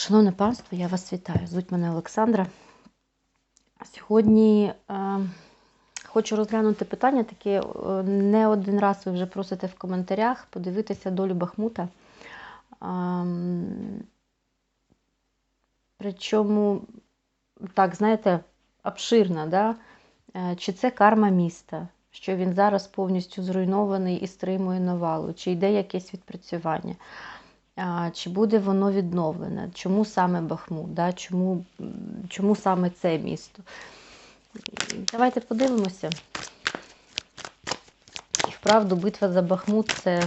шановне панство, я вас вітаю. Звуть мене Олександра. Сьогодні е, хочу розглянути питання, таке е, не один раз ви вже просите в коментарях подивитися долю Бахмута. Ем, причому, так, знаєте, обширна, да? Е, чи це карма міста, що він зараз повністю зруйнований і стримує навалу, чи йде якесь відпрацювання. Чи буде воно відновлене? Чому саме Бахмут? Да? Чому, чому саме це місто? Давайте подивимося. І вправду битва за Бахмут це.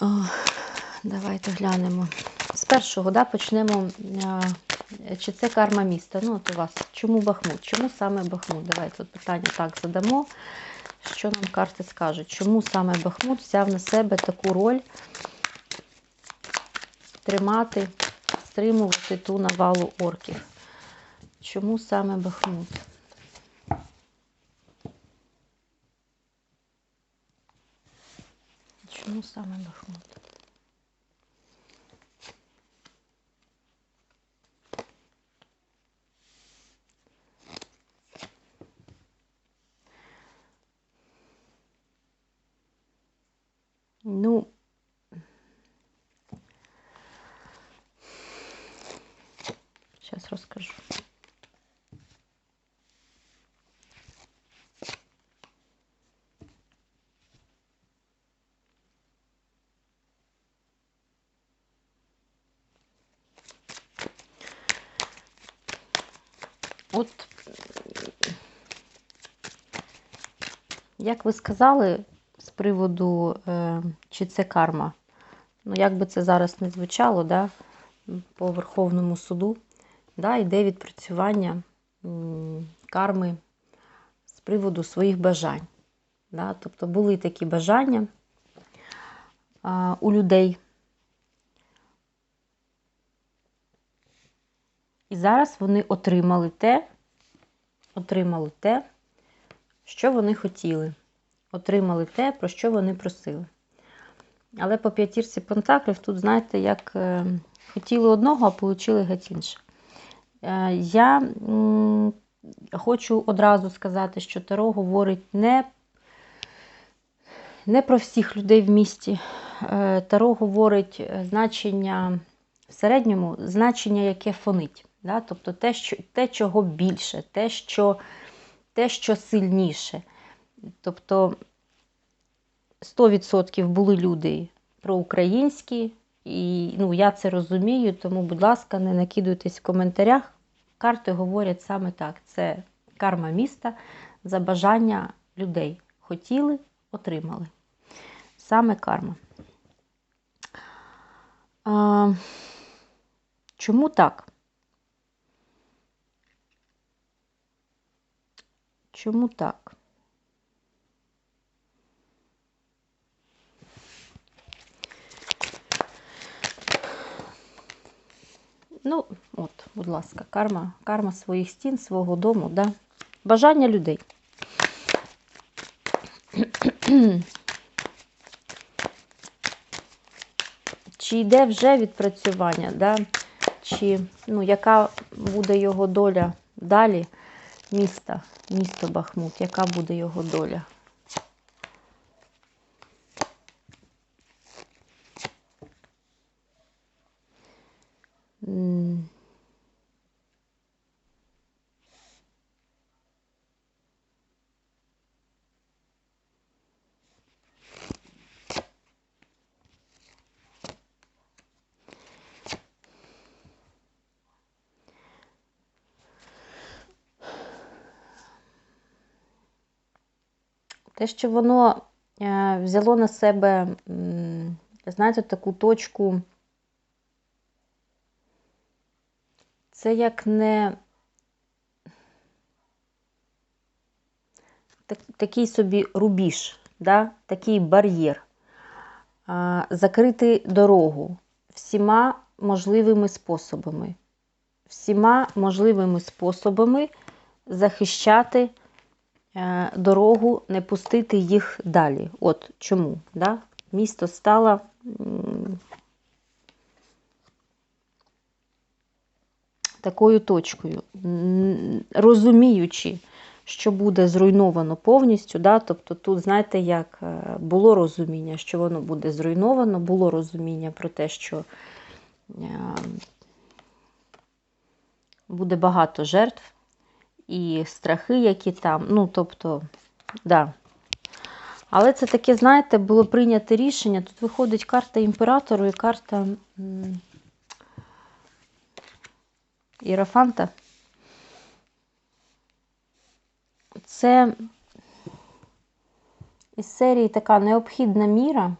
О, давайте глянемо. З першого да, почнемо. Чи це карма міста? Ну, от у вас. Чому Бахмут? Чому саме Бахмут? Давайте тут питання так задамо. Що нам карти скажуть? Чому саме Бахмут взяв на себе таку роль тримати, стримувати ту навалу орків? Чому саме Бахмут? Чому саме Бахмут? Ну, сейчас расскажу. От, як ви сказали, з приводу, е, чи це карма. Ну, як би це зараз не звучало, да, по Верховному суду, да, йде відпрацювання карми з приводу своїх бажань. Да, тобто були такі бажання а, у людей. І зараз вони отримали те, отримали те, що вони хотіли отримали те, про що вони просили. Але по п'ятірці пентаклів тут, знаєте, як е, хотіли одного, а отримали геть інше. Е, я хочу одразу сказати, що Таро говорить не, не про всіх людей в місті. Е, Таро говорить е, значення в середньому, значення, яке фонить. Да? Тобто те, що, те, чого більше, те, що, те, що сильніше. Тобто 100% були люди проукраїнські, і ну, я це розумію, тому, будь ласка, не накидуйтесь в коментарях. Карти говорять саме так: це карма міста за бажання людей. Хотіли, отримали. Саме карма. А, Чому так? Чому так? Ну, от, будь ласка, карма, карма своїх стін, свого дому, да? бажання людей. Чи йде вже відпрацювання, да? чи ну, яка буде його доля далі міста, місто Бахмут, яка буде його доля? М. Те, що воно е, взяло на себе, знаєте, таку точку, це як не такий собі рубіж, да? такий бар'єр. Закрити дорогу всіма можливими способами. Всіма можливими способами захищати дорогу, не пустити їх далі. От чому. Да? Місто стало такою точкою, розуміючи, що буде зруйновано повністю. Да? Тобто тут, знаєте, як е, було розуміння, що воно буде зруйновано, було розуміння про те, що е, буде багато жертв і страхи, які там. Ну, тобто, да. Але це таке, знаєте, було прийнято рішення. Тут виходить карта імператору і карта м, Іерофанта. Це із серії така необхідна міра.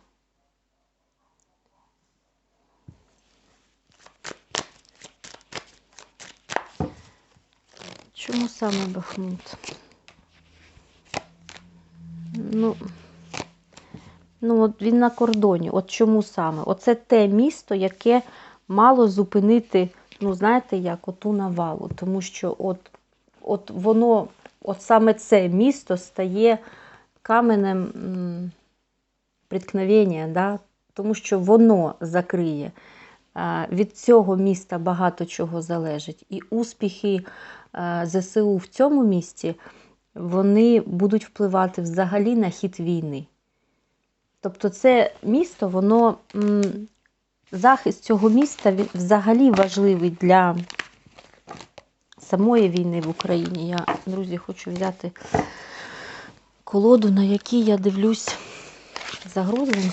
Чому саме Бахмут? Ну, ну от він на кордоні. От чому саме? Оце те місто, яке мало зупинити, ну, знаєте, як оту навалу. Тому що от, от воно, от саме це місто стає каменем приткновення, да? тому що воно закриє. Від цього міста багато чого залежить. І успіхи ЗСУ в цьому місті вони будуть впливати взагалі на хід війни. Тобто, це місто, воно захист цього міста взагалі важливий для самої війни в Україні. Я, друзі, хочу взяти колоду, на якій я дивлюсь загрози.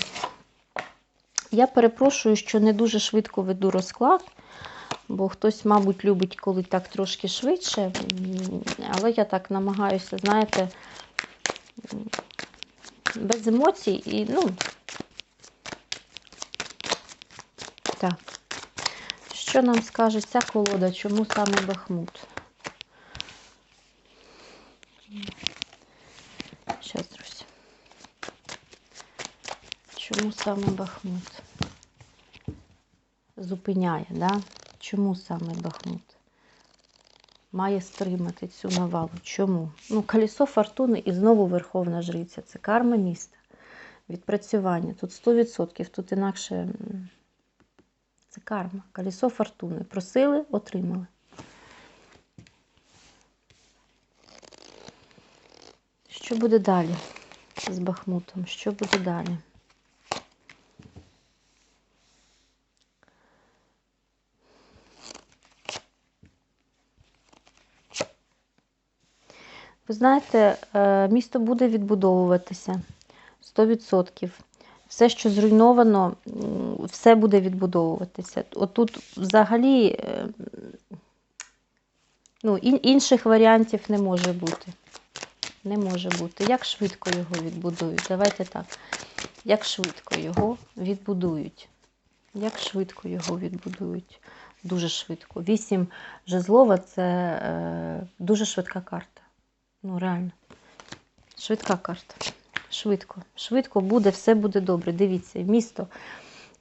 Я перепрошую, що не дуже швидко веду розклад, бо хтось, мабуть, любить, коли так трошки швидше. Але я так намагаюся, знаєте, без емоцій і, ну. Так. Що нам скаже ця колода? Чому саме Бахмут? Зараз, друзі. Чому саме Бахмут? Зупиняє, да? Чому саме Бахмут? Має стримати цю навалу. Чому? Ну, колесо фортуни і знову Верховна Жриця. Це карма міста. Відпрацювання. Тут 100%, тут інакше це карма. Колесо фортуни. Просили, отримали. Що буде далі з Бахмутом? Що буде далі? Ви знаєте, е, місто буде відбудовуватися 100%. Все, що зруйновано, все буде відбудовуватися. Отут взагалі е, ну, інших варіантів не може бути. Не може бути. Як швидко його відбудують? Давайте так. Як швидко його відбудують? Як швидко його відбудують? Дуже швидко. Вісім жезлова це е, дуже швидка карта. Ну, реально. Швидка карта. Швидко. Швидко буде, все буде добре. Дивіться, місто.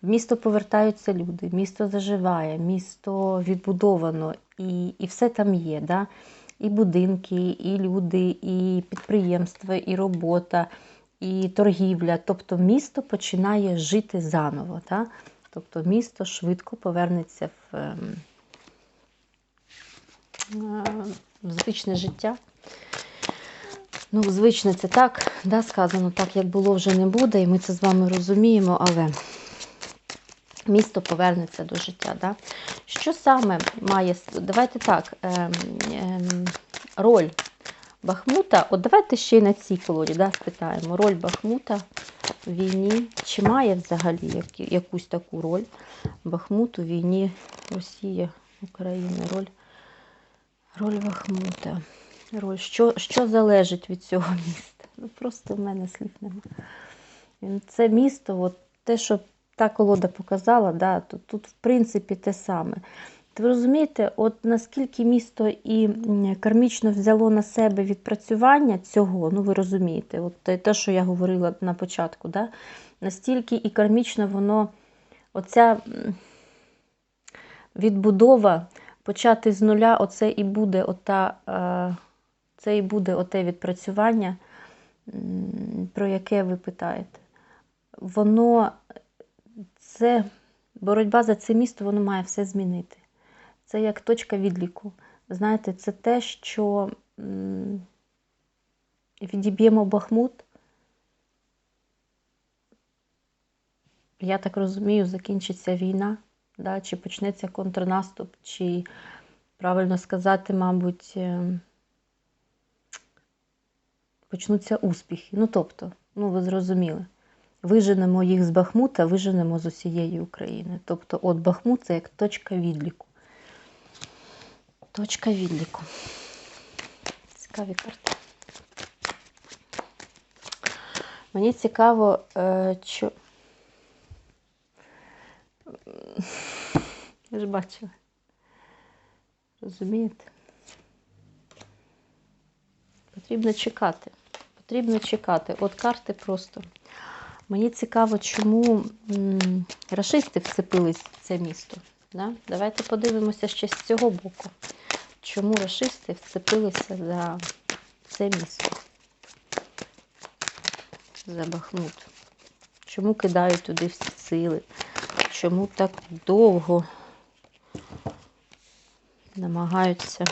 В місто повертаються люди, місто заживає, місто відбудовано, і, і все там є. Да? І будинки, і люди, і підприємства, і робота, і торгівля. Тобто місто починає жити заново. Да? Тобто місто швидко повернеться в, ем, е, в звичне життя. Ну, звично це так, да, сказано, так як було, вже не буде, і ми це з вами розуміємо, але місто повернеться до життя. Да? Що саме має, давайте так, ем, ем, роль Бахмута, от давайте ще й на цій колоді да, спитаємо, роль Бахмута в війні, чи має взагалі якусь таку роль Бахмут у війні Росія, України, роль, роль Бахмута. Роль, що, що залежить від цього міста? Ну, просто в мене слів нема. Це місто, от те, що та колода показала, да, тут, тут в принципі те саме. Ви розумієте, от наскільки місто і кармічно взяло на себе відпрацювання цього, ну ви розумієте, от те, те, що я говорила на початку, да, настільки і кармічно воно, оця відбудова, почати з нуля, оце і буде ота, е, це і буде оте відпрацювання, про яке ви питаєте. Воно, це боротьба за це місто, воно має все змінити. це як точка відліку. Знаєте, це те, що відіб'ємо Бахмут. Я так розумію, закінчиться війна, да? чи почнеться контрнаступ, чи правильно сказати, мабуть, е, почнуться успіхи. Ну, тобто, ну ви зрозуміли. Виженемо їх з Бахмута, виженемо з усієї України. Тобто, от Бахмут це як точка відліку. Точка відліку. Цікаві карти. Мені цікаво, е, що. Ви ж бачили. Розумієте? Потрібно чекати. Потрібно чекати. От карти просто. Мені цікаво, чому рашисти вцепились в це місто. Да? Давайте подивимося ще з цього боку. Чому рашисти вцепилися за це місто? За Бахмут. Чому кидають туди всі сили? Чому так довго намагаються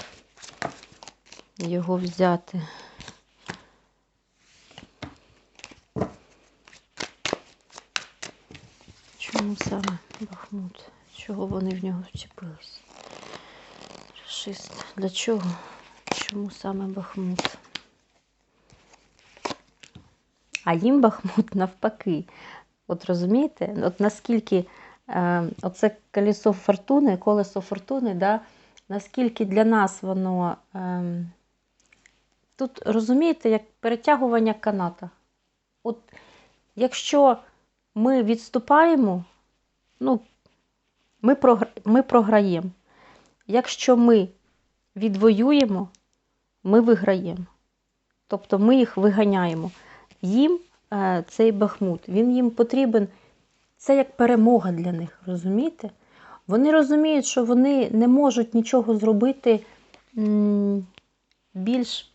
його взяти? Саме Бахмут? Чого вони в нього вчепились? Рашист. Для чого? Чому саме Бахмут? А їм Бахмут навпаки. От розумієте, от наскільки е, оце колесо фортуни, колесо фортуни, да, наскільки для нас воно. Е, тут розумієте, як перетягування каната. От якщо ми відступаємо, ну, ми, програ... ми програємо. Якщо ми відвоюємо, ми виграємо. Тобто ми їх виганяємо. Їм е, цей Бахмут, він їм потрібен, це як перемога для них, розумієте? Вони розуміють, що вони не можуть нічого зробити м, більш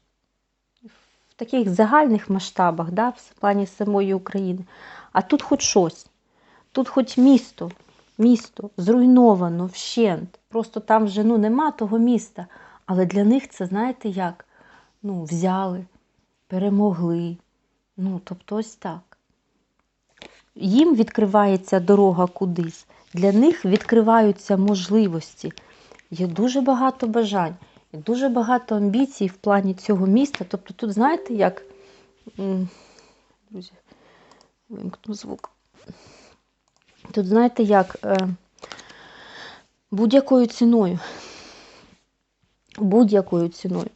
в таких загальних масштабах, да, в плані самої України. А тут хоч щось. Тут хоч місто, місто зруйновано вщент. Просто там вже ну, нема того міста. Але для них це, знаєте, як? Ну, взяли, перемогли. Ну, тобто ось так. Їм відкривається дорога кудись. Для них відкриваються можливості. Є дуже багато бажань, є дуже багато амбіцій в плані цього міста. Тобто тут, знаєте, як. Друзі, вимкну звук. Тут, знаєте, як е, будь-якою ціною. Будь-якою ціною.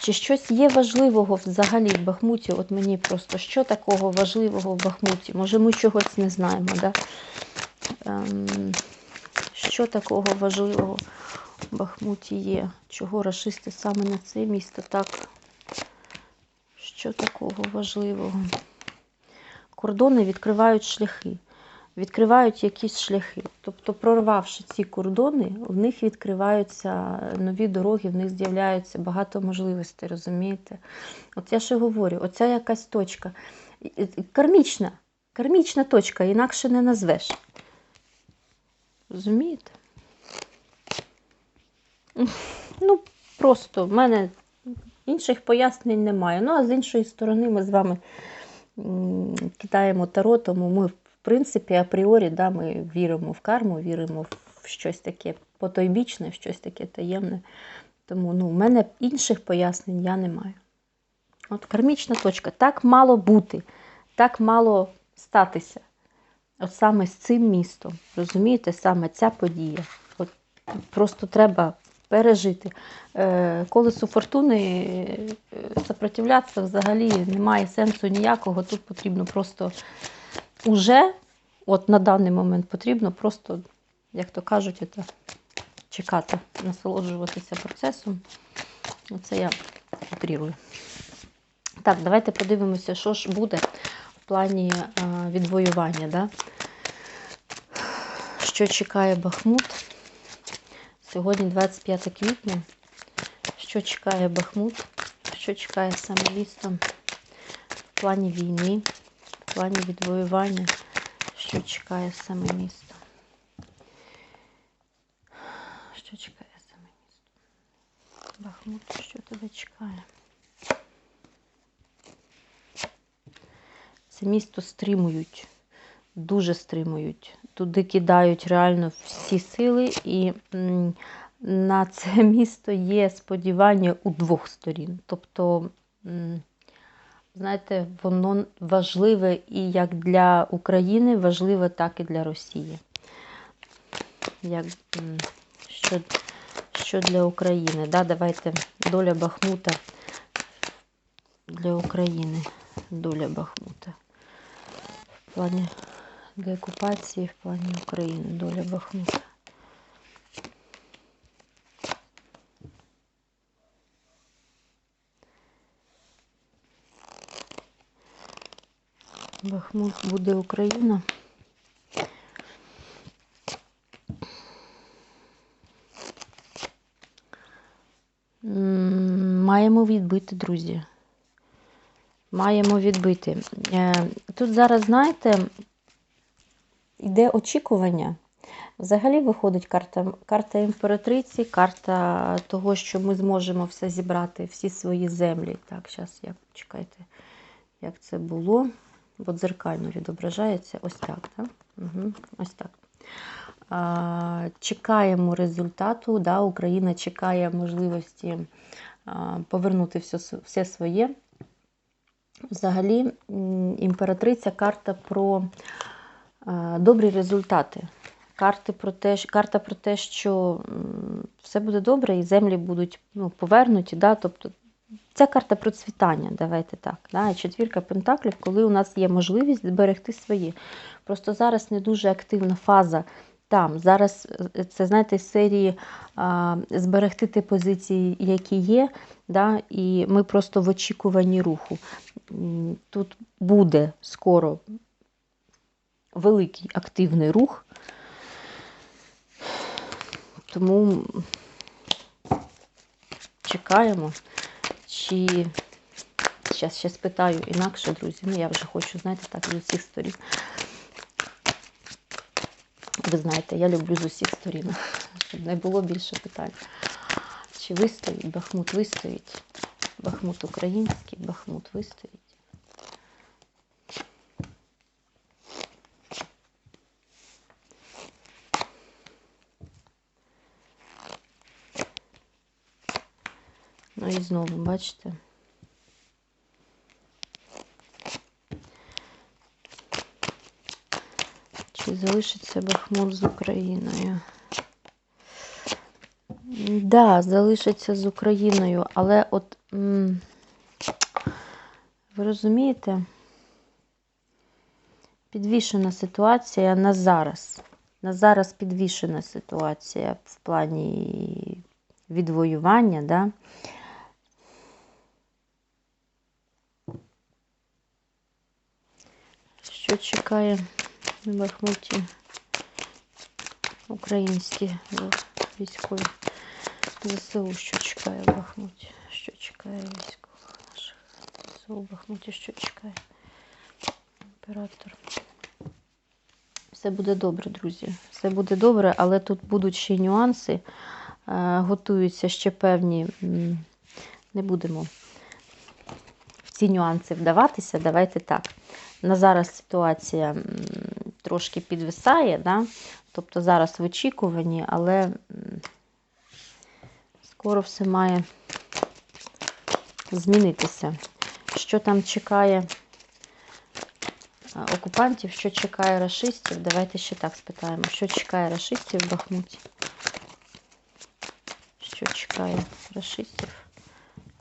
Чи щось є важливого взагалі в Бахмуті? От мені просто що такого важливого в Бахмуті? Може, ми чогось не знаємо, да? Ем, що такого важливого в Бахмуті є? Чого рашисти саме на це місто так? Що такого важливого? Кордони відкривають шляхи. Відкривають якісь шляхи. Тобто, прорвавши ці кордони, в них відкриваються нові дороги, в них з'являються багато можливостей, розумієте? От я ще говорю, оця якась точка. Кармічна, кармічна точка, інакше не назвеш. Розумієте? Ну, просто в мене інших пояснень немає. Ну, а з іншої сторони, ми з вами кидаємо таро, тому ми, в принципі, апріорі, да, ми віримо в карму, віримо в щось таке потойбічне, в щось таке таємне. Тому ну, в мене інших пояснень я не маю. От кармічна точка. Так мало бути, так мало статися. От саме з цим містом. Розумієте, саме ця подія. От Просто треба пережити. Е, Колесу фортуни е, сопротивлятися взагалі немає сенсу ніякого. Тут потрібно просто уже, от на даний момент потрібно просто, як то кажуть, це, чекати, насолоджуватися процесом. Оце я утрірую. Так, давайте подивимося, що ж буде в плані відвоювання. Да? Що чекає Бахмут? Сьогодні 25 квітня. Що чекає Бахмут? Що чекає саме місто в плані війни, в плані відвоювання? Що чекає саме місто. Що чекає саме місто? Бахмут, що тебе чекає? Це місто стримують, дуже стримують. Туди кидають реально всі сили, і на це місто є сподівання у двох сторін. Тобто, знаєте, воно важливе і як для України, важливе так і для Росії. Як, що, що для України? Да, давайте доля Бахмута для України. Доля Бахмута. В плані деокупації, в плані України. Доля Бахмута. Бахмут буде Україна. Маємо відбити, друзі. Маємо відбити. Е, Тут зараз, знаєте, йде очікування. Взагалі виходить карта, карта імператриці, карта того, що ми зможемо все зібрати, всі свої землі. Так, зараз як чекайте, як це було. Бо дзеркально відображається. Ось так. так? Угу, ось так. А, чекаємо результату. Да? Україна чекає можливості а, повернути все, все своє. Взагалі, імператриця карта про добрі результати. Карти про те, карта про те, що все буде добре і землі будуть ну, повернуті. Да? Тобто, це карта процвітання, давайте так. Да? Четвірка пентаклів, коли у нас є можливість зберегти свої. Просто зараз не дуже активна фаза там. Зараз е, це, знаєте, з серії а, зберегти ті позиції, які є, да? і ми просто в очікуванні руху. Тут буде скоро великий активний рух. Тому чекаємо. Чи зараз ще спитаю інакше, друзі. Ну, я вже хочу, знаєте, так, з усіх сторін. Ви знаєте, я люблю з усіх сторін, щоб не було більше питань. Чи вистоїть? Бахмут вистоїть. Бахмут український, Бахмут вистоїть. Ну і знову, бачите? Чи залишиться Бахмут з Україною? Да, залишиться з Україною, але от м, ви розумієте, підвішена ситуація на зараз. На зараз підвішена ситуація в плані відвоювання, да? Що чекає на Бахмуті українські військові ЗСУ, що чекає в Бахмуті? Що чекає військових наших ЗСУ в Бахмуті, що чекає імператор? Все буде добре, друзі. Все буде добре, але тут будуть ще нюанси. Е, Готуються ще певні. Не будемо в ці нюанси вдаватися. Давайте так. На зараз ситуація трошки підвисає, да? тобто зараз в очікуванні, але скоро все має змінитися. Що там чекає окупантів, що чекає рашистів? Давайте ще так спитаємо. Що чекає рашистів в Бахмуті? Що чекає рашистів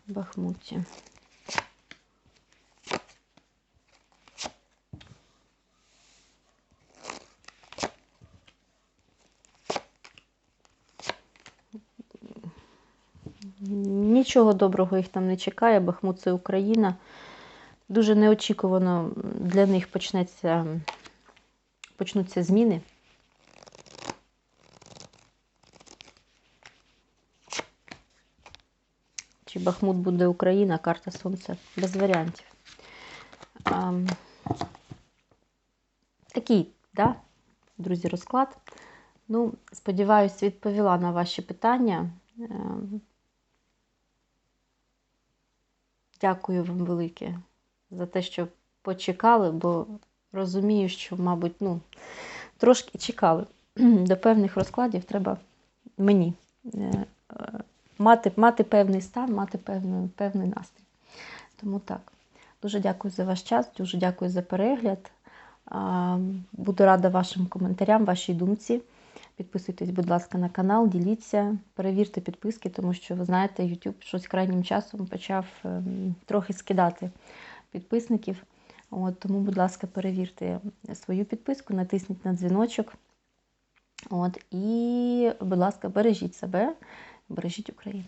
в Бахмуті? Нічого доброго їх там не чекає. Бахмут це Україна. Дуже неочікувано для них почнеться, почнуться зміни. Чи Бахмут буде Україна, карта Сонця без варіантів. А, такий да, друзі, розклад. Ну, сподіваюсь, відповіла на ваші питання. Е, Дякую вам велике за те, що почекали, бо розумію, що, мабуть, ну, трошки чекали. До певних розкладів треба мені е, е, мати, мати певний стан, мати певний, певний настрій. Тому так. Дуже дякую за ваш час, дуже дякую за перегляд. Буду рада вашим коментарям, вашій думці. Підписуйтесь, будь ласка, на канал, діліться, перевірте підписки, тому що ви знаєте, YouTube щось крайнім часом почав ем, трохи скидати підписників. От, тому, будь ласка, перевірте свою підписку, натисніть на дзвіночок. От, і, будь ласка, бережіть себе, бережіть Україну.